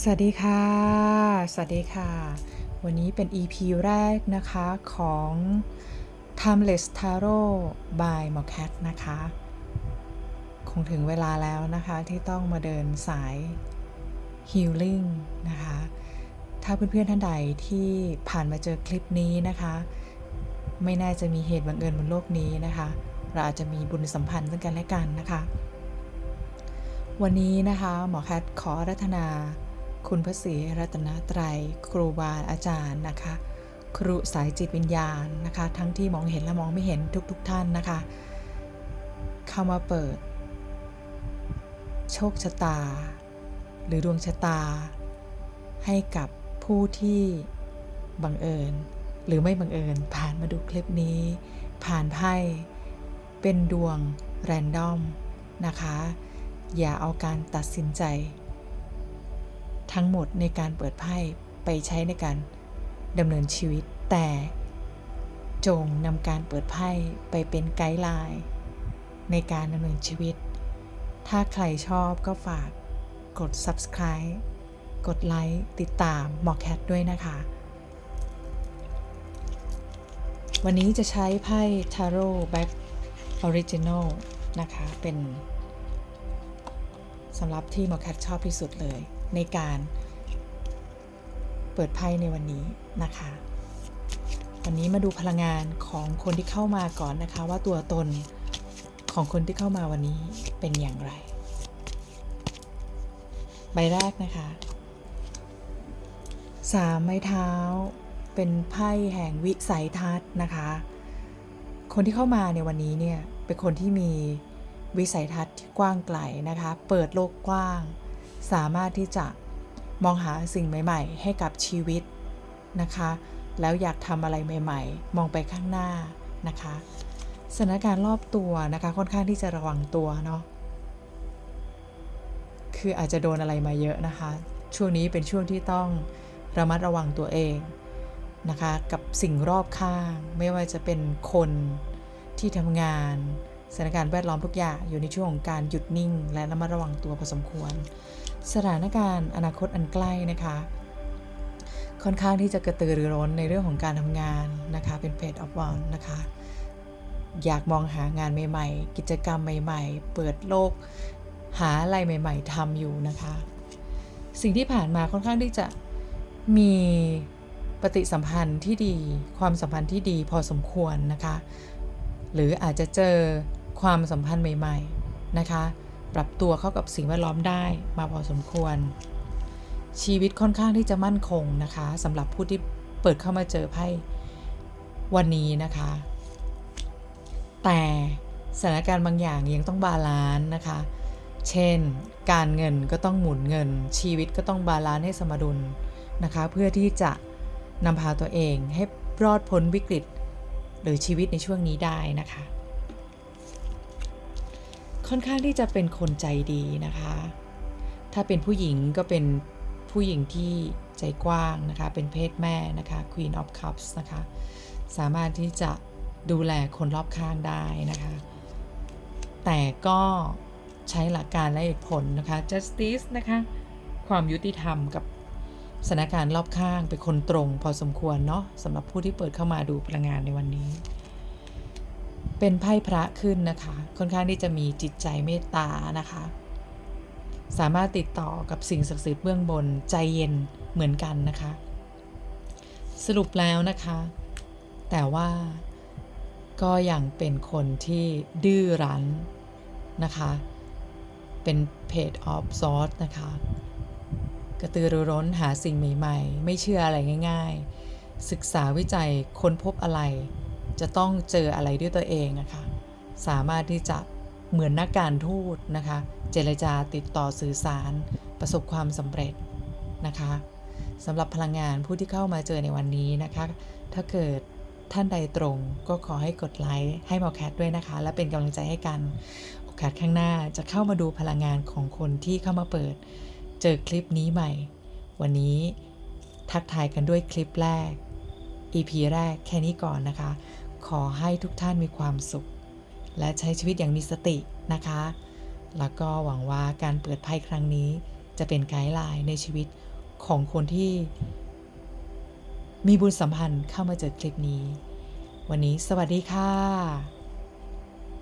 สวัสดีค่ะ สวัสดีค่ะ วันนี้เป็น EP แรกนะคะของ Timeless Tarot by m o c a t นะคะ คงถึงเวลาแล้วนะคะที่ต้องมาเดินสาย Healing นะคะ ถ้าเพื่อนๆท่านใดที่ผ่านมาเจอคลิปนี้นะคะ ไม่น่าจะมีเหตุบังเอิญบนโลกนี้นะคะ เราอาจจะมีบุญสัมพันธ์ซึ่งกันและกันนะคะ วันนี้นะคะหมอแคทขอรัตนา คุณพระศรีรัตนตรัย ครูบาอาจารย์นะคะ ครูสายจิตวิญญาณนะคะ ทั้งที่มองเห็นและมองไม่เห็นทุกๆทท่านนะคะ เข้ามาเปิด โชคชะตา หรือดวงชะตา ให้กับผู้ที่บังเอิญ หรือไม่บังเอิญ ผ่านมาดูคลิปนี้ ผ่านไพ่เป็นดวงแรนดอมนะคะ อย่าเอาการตัดสินใจ ทั้งหมดในการเปิดไพ่ไปใช้ในการดำเนินชีวิต แต่จงนำการเปิดไพ่ไปเป็นไกด์ไลน์ในการดำเนินชีวิต ถ้าใครชอบก็ฝากกด subscribe กดไลค์ติดตามหมอแคทด้วยนะคะ วันนี้จะใช้ไพ่ Tarot Back Original นะคะ เป็นสำหรับที่หมอแคทชอบที่สุดเลย ในการเปิดไพ่ในวันนี้นะคะ วันนี้มาดูพลังงานของคนที่เข้ามาก่อนนะคะ ว่าตัวตนของคนที่เข้ามาวันนี้เป็นอย่างไร ใบแรกนะคะสามไม้เท้าเป็นไพ่แห่งวิสัยทัศน์นะคะ คนที่เข้ามาในวันนี้เนี่ยเป็นคนที่มีวิสัยทัศน์ที่กว้างไกลนะคะ เปิดโลกกว้าง สามารถที่จะมองหาสิ่งใหม่ ๆ ให้กับชีวิตนะคะ แล้วอยากทำอะไรใหม่ ๆ มองไปข้างหน้านะคะสถานการณ์รอบตัวนะคะค่อนข้างที่จะระวังตัวเนาะคืออาจจะโดนอะไรมาเยอะนะคะ ช่วงนี้เป็นช่วงที่ต้องระมัดระวังตัวเองนะคะ กับสิ่งรอบข้าง ไม่ว่าจะเป็นคนที่ทำงาน สถานการณ์แวดล้อมทุกอย่างอยู่ในช่วงของการหยุดนิ่ง และระมัดระวังตัวพอสมควร สถานการณ์อนาคตอันใกล้นะคะ ค่อนข้างที่จะกระตือรือร้นในเรื่องของการทำงานนะคะเป็นเพจออฟวอนนะคะอยากมองหางานใหม่ๆ กิจกรรมใหม่ ๆ เปิดโลก หาอะไรใหม่ ๆทำอยู่นะคะ สิ่งที่ผ่านมาค่อนข้างที่จะมีปฏิสัมพันธ์ที่ดี ความสัมพันธ์ที่ดีพอสมควรนะคะ หรืออาจจะเจอ ความสัมพันธ์ใหม่ ๆ นะคะ ปรับตัวเข้ากับสิ่งแวดล้อมได้มาพอสมควร ชีวิตค่อนข้างที่จะมั่นคงนะคะสำหรับผู้ที่เปิดเข้ามาเจอไพ่วันนี้นะคะ แต่สถานการณ์บางอย่างยังต้องบาลานซ์นะคะ เช่น การเงินก็ต้องหมุนเงิน ชีวิตก็ต้องบาลานซ์ให้สมดุลนะคะ เพื่อที่จะนำพาตัวเองให้รอดพ้นวิกฤต หรือชีวิตในช่วงนี้ได้นะคะ ค่อนข้างที่จะเป็นคนใจดีนะคะ ถ้าเป็นผู้หญิงก็เป็นผู้หญิงที่ใจกว้างนะคะ เป็นเพศแม่นะคะ Queen of Cups นะคะ สามารถที่จะดูแลคนรอบข้างได้นะคะ แต่ก็ใช้หลักการและเหตุผลนะคะ justice นะคะ ความยุติธรรมกับสถานการณ์รอบข้างเป็นคนตรงพอสมควรเนาะสำหรับผู้ที่เปิดเข้ามาดูพลังงานในวันนี้ เป็นไพ่พระขึ้นนะคะ ค่อนข้างที่จะมีจิตใจเมตตานะคะ สามารถติดต่อกับสิ่งศักดิ์สิทธิ์เบื้องบนใจเย็นเหมือนกันนะคะ สรุปแล้วนะคะ แต่ว่าก็ยังเป็นคนที่ดื้อรั้นนะคะ เป็นเพจออฟซอสนะคะ กระตือรือร้นหาสิ่งใหม่ๆ ไม่เชื่ออะไรง่าย ๆ ศึกษาวิจัยค้นพบอะไร จะต้องเจออะไรด้วยตัวเองนะคะสามารถที่จะเหมือนนักการทูตนะคะ เจรจาติดต่อสื่อสาร ประสบความสำเร็จนะคะสำหรับพลังงานผู้ที่เข้ามาเจอในวันนี้นะคะ ถ้าเกิดท่านใดตรงก็ขอให้กดไลค์ให้มอแคทด้วยนะคะ และเป็นกำลังใจให้กัน โอกาสข้างหน้าจะเข้ามาดูพลังงานของคนที่เข้ามาเปิด เจอคลิปนี้ใหม่ วันนี้ทักทายกันด้วยคลิปแรก EP แรกแค่นี้ก่อนนะคะ ขอให้ทุกท่านมีความสุข และใช้ชีวิตอย่างมีสตินะคะ แล้วก็หวังว่าการเปิดไพ่ครั้งนี้จะเป็นไกด์ไลน์ในชีวิตของคนที่ มีบุญสัมพันธ์เข้ามาเจอคลิปนี้ วันนี้สวัสดีค่ะ